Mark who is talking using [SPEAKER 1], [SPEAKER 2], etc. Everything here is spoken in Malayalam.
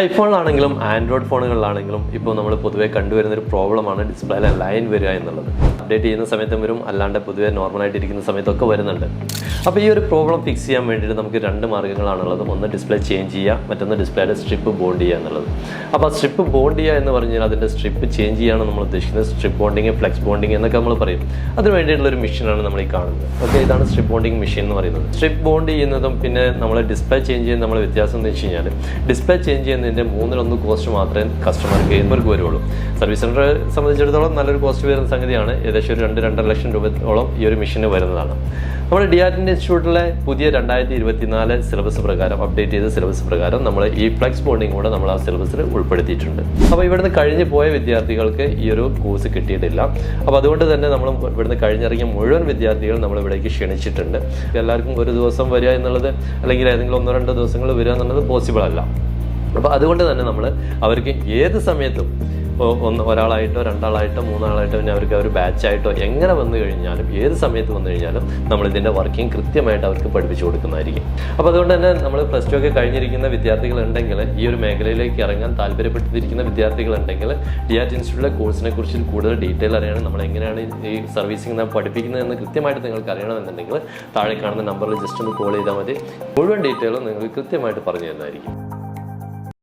[SPEAKER 1] ഐഫോണിലാണെങ്കിലും ആൻഡ്രോയിഡ് ഫോണുകളിലാണെങ്കിലും ഇപ്പോൾ നമ്മൾ പൊതുവേ കണ്ടുവരുന്ന ഒരു പ്രോബ്ലമാണ് ഡിസ്പ്ലേയിലെ ലൈൻ വരിക എന്നുള്ളത്. അപ്ഡേറ്റ് ചെയ്യുന്ന സമയത്തും വരും അല്ലാണ്ട് പൊതുവേ നോർമലായിട്ട് ഇരിക്കുന്ന സമയത്തൊക്കെ വരുന്നുണ്ട്. അപ്പോൾ ഈ ഒരു പ്രോബ്ലം ഫിക്സ് ചെയ്യാൻ വേണ്ടിയിട്ട് നമുക്ക് രണ്ട് മാർഗങ്ങളാണുള്ളത്. ഒന്ന് ഡിസ്പ്ലേ ചേഞ്ച് ചെയ്യുക മറ്റൊന്ന് ഡിസ്പ്ലേയുടെ സ്ട്രിപ്പ് ബോണ്ട് ചെയ്യുക എന്നുള്ളത്. അപ്പോൾ സ്ട്രിപ്പ് ബോണ്ട് ചെയ്യുക എന്ന് പറഞ്ഞാൽ അതിന്റെ സ്ട്രിപ്പ് ചേഞ്ച് ചെയ്യാണ് നമ്മൾ ഉദ്ദേശിക്കുന്നത്. സ്ട്രിപ്പ് ബോണ്ടിങ് ഫ്ലെക്സ് ബോണ്ടിങ് എന്നൊക്കെ നമ്മൾ പറയും. അതിന് വേണ്ടിയിട്ടുള്ള ഒരു മെഷീനാണ് നമ്മൾ ഈ കാണുന്നത്. ഓക്കെ ഇതാണ് സ്ട്രിപ്പ് ബോണ്ടിങ് മെഷീൻ എന്ന് പറയുന്നത്. സ്ട്രിപ്പ് ബോണ്ട് ചെയ്യുന്നതും പിന്നെ നമ്മൾ ഡിസ്പ്ലേ ചേഞ്ച് ചെയ്യുന്ന നമ്മൾ വ്യത്യാസം എന്ന് വെച്ച് കഴിഞ്ഞാൽ ഡിസ്പ്ലേ ചേഞ്ച് ചെയ്യുന്നതിന്റെ മൂന്നിലൊന്ന് കോസ്റ്റ് മാത്രമേ കസ്റ്റമർക്ക് ഇവർക്ക് വരുള്ളൂ സർവീസ് സെന്ററെ സംബന്ധിച്ചിടത്തോളം നല്ലൊരു കോസ്റ്റ് വരുന്ന സംഗതിയാണ്. ഏകദേശം ഒരു രണ്ട് രണ്ടര ലക്ഷം രൂപയോളം ഈ ഒരു മിഷന് വരുന്നതാണ്. നമ്മുടെ ഡി ആർ ഇൻസ്റ്റിറ്റ്യൂട്ടിലെ പുതിയ രണ്ടായിരത്തി ഇരുപത്തിനാല് സിലബസ് പ്രകാരം അപ്ഡേറ്റ് ചെയ്ത സിലബസ് പ്രകാരം നമ്മൾ ഈ ഫ്ലെക്സ് ബോണ്ടിങ് കൂടെ നമ്മൾ ആ സിലബസിൽ ഉൾപ്പെടുത്തിയിട്ടുണ്ട്. അപ്പോൾ ഇവിടുന്ന് കഴിഞ്ഞു പോയ വിദ്യാർത്ഥികൾക്ക് ഈ ഒരു കോഴ്സ് കിട്ടിയിട്ടില്ല. അപ്പോൾ അതുകൊണ്ട് തന്നെ നമ്മൾ ഇവിടുന്ന് കഴിഞ്ഞിറങ്ങിയ മുഴുവൻ വിദ്യാർത്ഥികൾ നമ്മൾ ഇവിടേക്ക് ക്ഷണിച്ചിട്ടുണ്ട്. എല്ലാവർക്കും ഒരു ദിവസം വരിക എന്നുള്ളത് അല്ലെങ്കിൽ ഏതെങ്കിലും ഒന്നോ രണ്ടോ ദിവസങ്ങൾ വരിക എന്നുള്ളത് പോസിബിൾ അല്ല. അപ്പോൾ അതുകൊണ്ട് തന്നെ നമ്മൾ അവർക്ക് ഏത് സമയത്തും ഒന്ന് ഒരാളായിട്ടോ രണ്ടാളായിട്ടോ മൂന്നാളായിട്ടോ പിന്നെ അവർക്ക് ഒരു ബാച്ചായിട്ടോ എങ്ങനെ വന്നു കഴിഞ്ഞാലും ഏത് സമയത്ത് വന്നു കഴിഞ്ഞാലും നമ്മൾ ഇതിന്റെ വർക്കിംഗ് കൃത്യമായിട്ട് അവർക്ക് പഠിപ്പിച്ചു കൊടുക്കുന്നതായിരിക്കും. അപ്പോൾ അതുകൊണ്ട് തന്നെ നമ്മൾ പ്ലസ് ടു ഒക്കെ കഴിഞ്ഞിരിക്കുന്ന വിദ്യാർത്ഥികളുണ്ടെങ്കിൽ ഈ ഒരു മേഖലയിലേക്ക് ഇറങ്ങാൻ താല്പര്യപ്പെട്ടിരിക്കുന്ന വിദ്യാർത്ഥികളുണ്ടെങ്കിൽ ഡി ആർ ടി ഇൻസ്റ്റിറ്റ്യൂട്ടിലെ കോഴ്സിനെ കുറിച്ച് കൂടുതൽ ഡീറ്റെയിൽ അറിയണം നമ്മൾ എങ്ങനെയാണ് ഈ സർവീസിങ് പഠിപ്പിക്കുന്നതെന്ന് കൃത്യമായിട്ട് നിങ്ങൾക്ക് അറിയണമെന്നുണ്ടെങ്കിൽ താഴെ കാണുന്ന നമ്പറിൽ ജസ്റ്റ് ഒന്ന് കോൾ ചെയ്താൽ മതി. മുഴുവൻ ഡീറ്റെയിലും നിങ്ങൾ കൃത്യമായിട്ട് പറഞ്ഞു തരുന്നതായിരിക്കും.